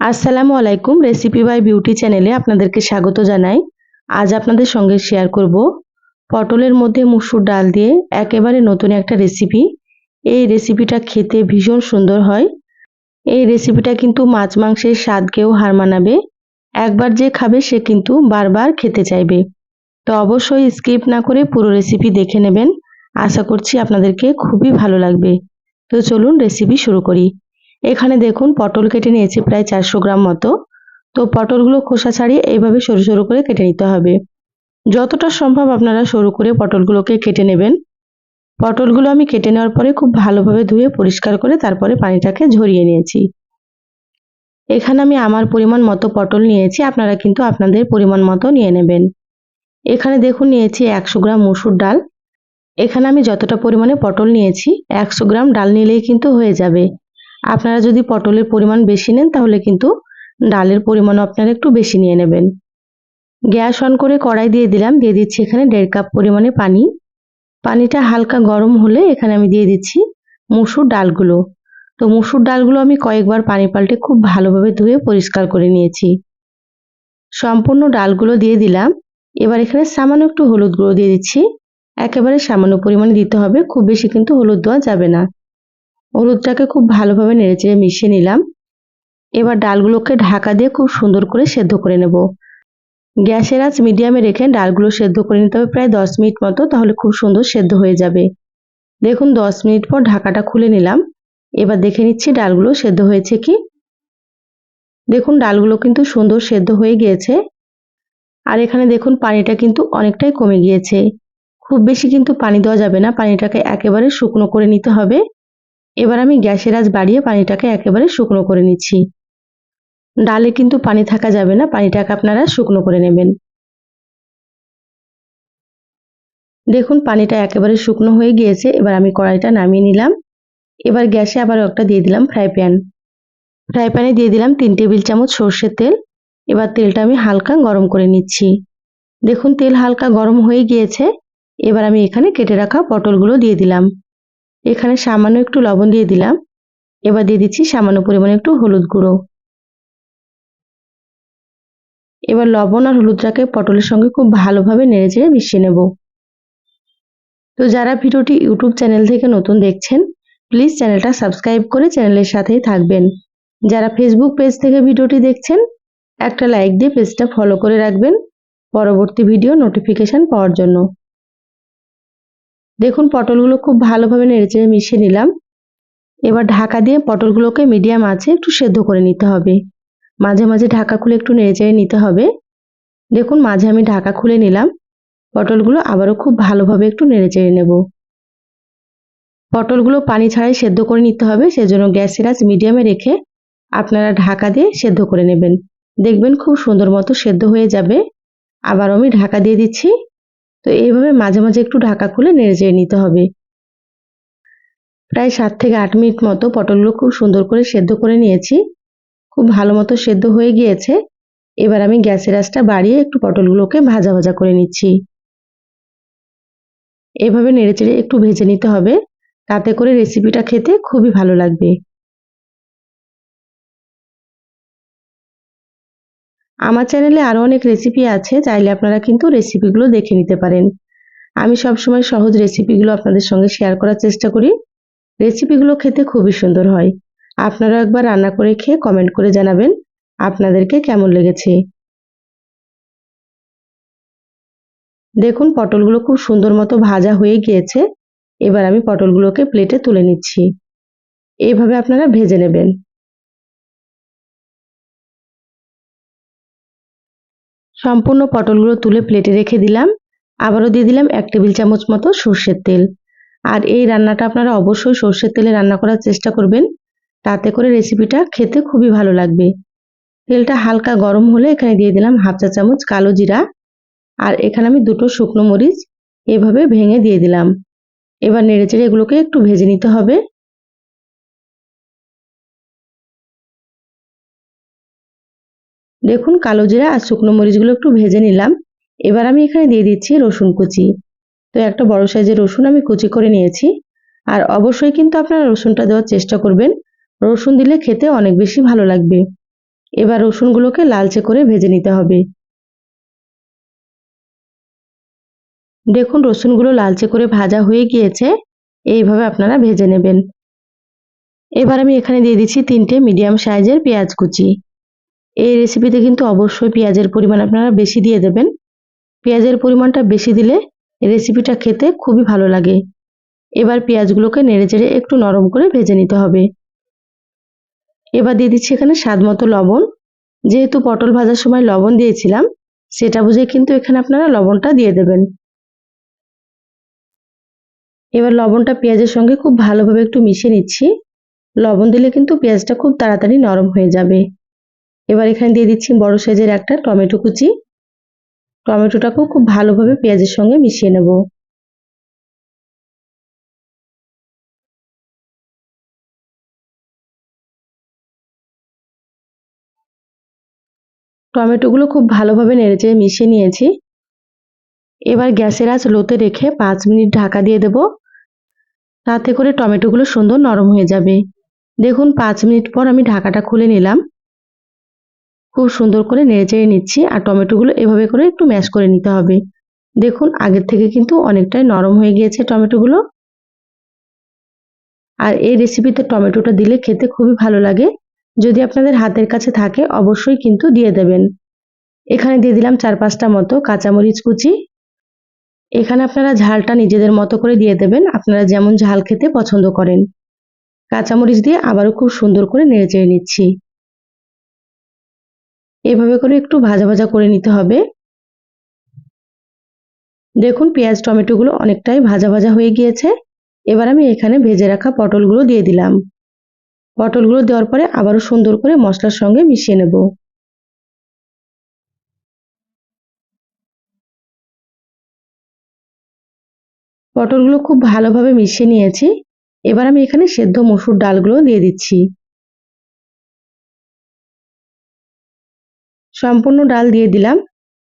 আসসালামু আলাইকুম recipe by beauty চ্যানেলে আপনাদেরকে স্বাগত জানাই। আজ আপনাদের সঙ্গে শেয়ার করব পটলের মধ্যে মুসুর ডাল দিয়ে একেবারে নতুন একটা রেসিপি এই রেসিপিটা খেতে ভীষণ সুন্দর হয়। এই রেসিপিটা কিন্তু মাছ মাংসের স্বাদকেও হার মানাবে। একবার যে খাবে সে কিন্তু বারবার খেতে চাইবে। তো অবশ্যই স্কিপ না করে পুরো রেসিপি দেখে নেবেন। আশা করছি আপনাদেরকে খুবই ভালো লাগবে। তো চলুন রেসিপি শুরু করি। এখানে দেখুন পটল কেটে নিয়েছি প্রায় চারশো গ্রাম মতো। তো পটলগুলো খোসা ছাড়িয়ে এইভাবে সরু সরু করে কেটে নিতে হবে। যতটা সম্ভব আপনারা সরু করে পটলগুলোকে কেটে নেবেন। পটলগুলো আমি কেটে নেওয়ার পরে খুব ভালোভাবে ধুয়ে পরিষ্কার করে তারপরে পানিটাকে ঝরিয়ে নিয়েছি। এখানে আমি আমার পরিমাণ মতো পটল নিয়েছি, আপনারা কিন্তু আপনাদের পরিমাণ মতো নিয়ে নেবেন। এখানে দেখুন নিয়েছি একশো গ্রাম মুসুর ডাল। এখানে আমি যতটা পরিমাণে পটল নিয়েছি, একশো গ্রাম ডাল নিলেই কিন্তু হয়ে যাবে। আপনারা যদি পটলের পরিমাণ বেশি নেন, তাহলে কিন্তু ডালের পরিমাণও আপনারা একটু বেশি নিয়ে নেবেন। গ্যাস অন করে কড়াই দিয়ে দিলাম। দিয়ে দিচ্ছি এখানে দেড় কাপ পরিমাণে পানি। পানিটা হালকা গরম হলে এখানে আমি দিয়ে দিচ্ছি মুসুর ডালগুলো। তো মুসুর ডালগুলো আমি কয়েকবার পানি পাল্টে খুব ভালোভাবে ধুয়ে পরিষ্কার করে নিয়েছি। সম্পূর্ণ ডালগুলো দিয়ে দিলাম। এবার এখানে সামান্য একটু হলুদ গুঁড়ো দিয়ে দিচ্ছি। একেবারে সামান্য পরিমাণে দিতে হবে। খুব বেশি কিন্তু হলুদ দেওয়া যাবে না। হলুদটাকে খুব ভালোভাবে নেড়েচেড়ে মিশিয়ে নিলাম। এবার ডালগুলোকে ঢাকা দিয়ে খুব সুন্দর করে সেদ্ধ করে নেব। গ্যাসের আঁচ মিডিয়ামে রেখে ডালগুলো সেদ্ধ করে নিতে হবে প্রায় দশ মিনিট মতো, তাহলে খুব সুন্দর সেদ্ধ হয়ে যাবে। দেখুন, দশ মিনিট পর ঢাকাটা খুলে নিলাম। এবার দেখে নিচ্ছি ডালগুলো সেদ্ধ হয়েছে কি। দেখুন, ডালগুলো কিন্তু সুন্দর সেদ্ধ হয়ে গিয়েছে। আর এখানে দেখুন, পানিটা কিন্তু অনেকটাই কমে গিয়েছে। খুব বেশি কিন্তু পানি দেওয়া যাবে না, পানিটাকে একেবারে শুকনো করে নিতে হবে। এবার আমি গ্যাসের আজ বাড়িয়ে পানিটাকে একেবারে শুকনো করে নিচ্ছি। ডালে কিন্তু পানি থাকা যাবে না, পানিটাকে আপনারা শুকনো করে নেবেন। দেখুন, পানিটা একেবারে শুকনো হয়ে গিয়েছে, এবার আমি কড়াইটা নামিয়ে নিলাম। এবার গ্যাসে আবার একটা দিয়ে দিলাম ফ্রাই প্যান। ফ্রাই প্যানে দিয়ে দিলাম তিন টেবিল চামচ সর্ষের তেল। এবার তেলটা আমি হালকা গরম করে নিচ্ছি। দেখুন, তেল হালকা গরম হয়ে গিয়েছে। এবার আমি এখানে কেটে রাখা পটলগুলো দিয়ে দিলাম। এখানে সামান্য একটু লবণ দিয়ে দিলাম। এবার দিয়ে দিচ্ছি সামান্য পরিমাণে একটু হলুদ গুঁড়ো। এবার লবণ আর হলুদটাকে পটলের সঙ্গে খুব ভালোভাবে নেড়ে চেড়ে মিশিয়ে নেব। তো যারা ভিডিওটি ইউটিউব চ্যানেল থেকে নতুন দেখছেন, প্লিজ চ্যানেলটা সাবস্ক্রাইব করে চ্যানেলের সাথেই থাকবেন। যারা ফেসবুক পেজ থেকে ভিডিওটি দেখছেন, একটা লাইক দিয়ে পেজটা ফলো করে রাখবেন। পরবর্তী ভিডিও নোটিফিকেশান পাওয়ার জন্য। দেখুন, পটলগুলো খুব ভালোভাবে নেড়েচেড়ে মিশিয়ে নিলাম। এবার ঢাকা দিয়ে পটলগুলোকে মিডিয়াম আছে একটু সেদ্ধ করে নিতে হবে। মাঝে মাঝে ঢাকা খুলে একটু নেড়েচেড়ে নিতে হবে। দেখুন, মাঝে আমি ঢাকা খুলে নিলাম। পটলগুলো আবারও খুব ভালোভাবে একটু নেড়েচেড়ে নেব। পটলগুলো পানি ছাড়াই সেদ্ধ করে নিতে হবে, সেজন্য গ্যাসের আঁচ মিডিয়ামে রেখে আপনারা ঢাকা দিয়ে সেদ্ধ করে নেবেন। দেখবেন খুব সুন্দর মতো সেদ্ধ হয়ে যাবে। আবার আমি ঢাকা দিয়ে দিচ্ছি। তো এইভাবে মাঝে মাঝে একটু ঢাকা খুলে নেড়ে চেড়ে নিতে হবে। প্রায় সাত থেকে আট মিনিট মতো পটলগুলো খুব সুন্দর করে সেদ্ধ করে নিয়েছি। খুব ভালো মতো সেদ্ধ হয়ে গিয়েছে। এবার আমি গ্যাসের আঁচটা বাড়িয়ে একটু পটলগুলোকে ভাজা ভাজা করে নিচ্ছি। এভাবে নেড়েচেড়ে একটু ভেজে নিতে হবে। তাতে করে রেসিপিটা খেতে খুবই ভালো লাগবে। আমার চ্যানেলে আরও অনেক রেসিপি আছে, চাইলে আপনারা কিন্তু রেসিপিগুলো দেখে নিতে পারেন। আমি সবসময় সহজ রেসিপিগুলো আপনাদের সঙ্গে শেয়ার করার চেষ্টা করি। রেসিপিগুলো খেতে খুবই সুন্দর হয়। আপনারা একবার রান্না করে খেয়ে কমেন্ট করে জানাবেন আপনাদেরকে কেমন লেগেছে। দেখুন, পটলগুলো খুব সুন্দর মতো ভাজা হয়ে গিয়েছে। এবার আমি পটলগুলোকে প্লেটে তুলে নিচ্ছি। এইভাবে আপনারা ভেজে নেবেন। সম্পূর্ণ পটলগুলো তুলে প্লেটে রেখে দিলাম। আবারও দিয়ে দিলাম এক টেবিল চামচ মতো সর্ষের তেল। আর এই রান্নাটা আপনারা অবশ্যই সর্ষের তেলে রান্না করার চেষ্টা করবেন। তাতে করে রেসিপিটা খেতে খুবই ভালো লাগবে। তেলটা হালকা গরম হলে এখানে দিয়ে দিলাম হাফ চা চামচ কালো জিরা। আর এখানে আমি দুটো শুকনো মরিচ এভাবে ভেঙে দিয়ে দিলাম। এবার নেড়েচেড়ে এগুলোকে একটু ভেজে নিতে হবে। দেখুন কালো জিরা আর শুকনো মরিচগুলো একটু ভেজে নিলাম। এবার আমি এখানে দিয়ে দিচ্ছি রসুন কুচি। তো একটা বড় সাইজের রসুন আমি কুচি করে নিয়েছি। আর অবশ্যই কিন্তু আপনারা রসুনটা দেওয়ার চেষ্টা করবেন। রসুন দিলে খেতে অনেক বেশি ভালো লাগবে। এবার রসুনগুলোকে লালচে করে ভেজে নিতে হবে। দেখুন রসুনগুলো লালচে করে ভাজা হয়ে গিয়েছে। এইভাবে আপনারা ভেজে নেবেন। এবার আমি এখানে দিয়ে দিচ্ছি তিনটে মিডিয়াম সাইজের পেঁয়াজ কুচি। এই রেসিপিতে কিন্তু অবশ্যই পেঁয়াজের পরিমাণ আপনারা বেশি দিয়ে দেবেন। পেঁয়াজের পরিমাণটা বেশি দিলে রেসিপিটা খেতে খুবই ভালো লাগে। এবার পেঁয়াজগুলোকে নেড়ে চেড়ে একটু নরম করে ভেজে নিতে হবে। এবার দিয়ে দিচ্ছি এখানে স্বাদ মতো লবণ। যেহেতু পটল ভাজার সময় লবণ দিয়েছিলাম, সেটা বুঝে কিন্তু এখানে আপনারা লবণটা দিয়ে দেবেন। এবার লবণটা পেঁয়াজের সঙ্গে খুব ভালোভাবে একটু মিশিয়ে নিচ্ছি। লবণ দিলে কিন্তু পেঁয়াজটা খুব তাড়াতাড়ি নরম হয়ে যাবে। এবার এখানে দিয়ে দিচ্ছি বড় সাইজের একটা টমেটো কুচি। টমেটোটাকেও খুব ভালোভাবে পেঁয়াজের সঙ্গে মিশিয়ে নেব। টমেটোগুলো খুব ভালোভাবে নেড়েচেড়ে মিশিয়ে নিয়েছি। এবার গ্যাসের আঁচ লোতে রেখে পাঁচ মিনিট ঢাকা দিয়ে দেব। তাতে করে টমেটোগুলো সুন্দর নরম হয়ে যাবে। দেখুন, পাঁচ মিনিট পর আমি ঢাকাটা খুলে নিলাম। খুব সুন্দর করে নেড়েচেড়ে নিচ্ছি আর টমেটোগুলো এভাবে করে একটু ম্যাশ করে নিতে হবে। দেখুন, আগের থেকে কিন্তু অনেকটাই নরম হয়ে গিয়েছে টমেটোগুলো। আর এই রেসিপিতে টমেটোটা দিলে খেতে খুবই ভালো লাগে। যদি আপনাদের হাতের কাছে থাকে, অবশ্যই কিন্তু দিয়ে দেবেন। এখানে দিয়ে দিলাম চার পাঁচটা মতো কাঁচামরিচ কুচি। এখানে আপনারা ঝালটা নিজেদের মতো করে দিয়ে দেবেন। আপনারা যেমন ঝাল খেতে পছন্দ করেন। কাঁচামরিচ দিয়ে আবারও খুব সুন্দর করে নেড়ে চেড়ে নিচ্ছি। এভাবে করে একটু ভাজা ভাজা করে নিতে হবে। দেখুন পেঁয়াজ টমেটোগুলো অনেকটাই ভাজা ভাজা হয়ে গিয়েছে। এবার আমি এখানে ভেজে রাখা পটলগুলো দিয়ে দিলাম। পটলগুলো দেওয়ার পরে আবারও সুন্দর করে মশলার সঙ্গে মিশিয়ে নেব। পটলগুলো খুব ভালোভাবে মিশিয়ে নিয়েছি। এবার আমি এখানে সেদ্ধ মসুর ডালগুলো দিয়ে দিচ্ছি। সম্পূর্ণ ডাল দিয়ে দিলাম।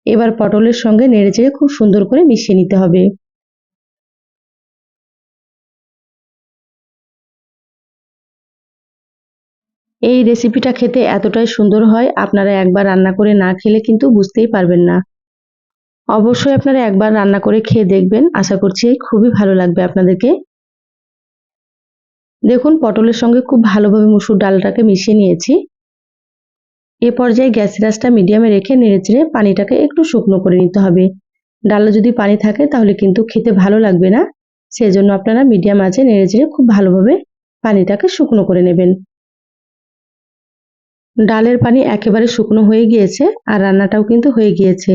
এবার পটলের সঙ্গে নেড়েচেড়ে খুব সুন্দর করে মিশিয়ে নিতে হবে। এই রেসিপিটা খেতে এতটাই সুন্দর হয়, আপনারা একবার রান্না করে না খেলে কিন্তু বুঝতেই পারবেন না। অবশ্যই আপনারা একবার রান্না করে খেয়ে দেখবেন। আশা করছি খুবই ভালো লাগবে আপনাদেরকে। দেখুন, পটলের সঙ্গে খুব ভালোভাবে মুসুর ডালটাকে মিশিয়ে নিয়েছি। এ পর্যায়ে গ্যাসের আঁচটা মিডিয়ামে রেখে নেড়েচেড়ে পানিটাকে একটু শুকনো করে নিতে হবে। ডালে যদি পানি থাকে, তাহলে কিন্তু খেতে ভালো লাগবে না। সেজন্য আপনারা মিডিয়াম আঁচে নেড়েচেড়ে খুব ভালোভাবে পানিটাকে শুকনো করে নেবেন। ডালের পানি একেবারে শুকনো হয়ে গিয়েছে আর রান্নাটাও কিন্তু হয়ে গিয়েছে।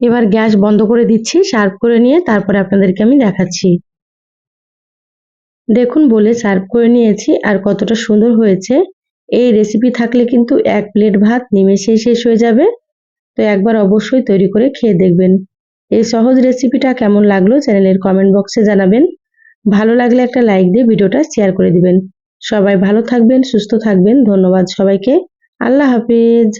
এবার গ্যাস বন্ধ করে দিচ্ছি, সার্ভ করে নিয়ে তারপরে আপনাদেরকে আমি দেখাচ্ছি। দেখুন, বলে সার্ভ করে নিয়েছি আর কতটা সুন্দর হয়েছে। এই রেসিপি থাকলে কিন্তু এক প্লেট ভাত নিমেষেই শেষ হয়ে যাবে। তো একবার অবশ্যই তৈরি করে খেয়ে দেখবেন। এই সহজ রেসিপিটা কেমন লাগল চ্যানেলের কমেন্ট বক্সে জানাবেন। ভালো লাগলে একটা লাইক দিয়ে ভিডিওটা শেয়ার করে দিবেন। সবাই ভালো থাকবেন, সুস্থ থাকবেন। ধন্যবাদ সবাইকে। আল্লাহ হাফিজ।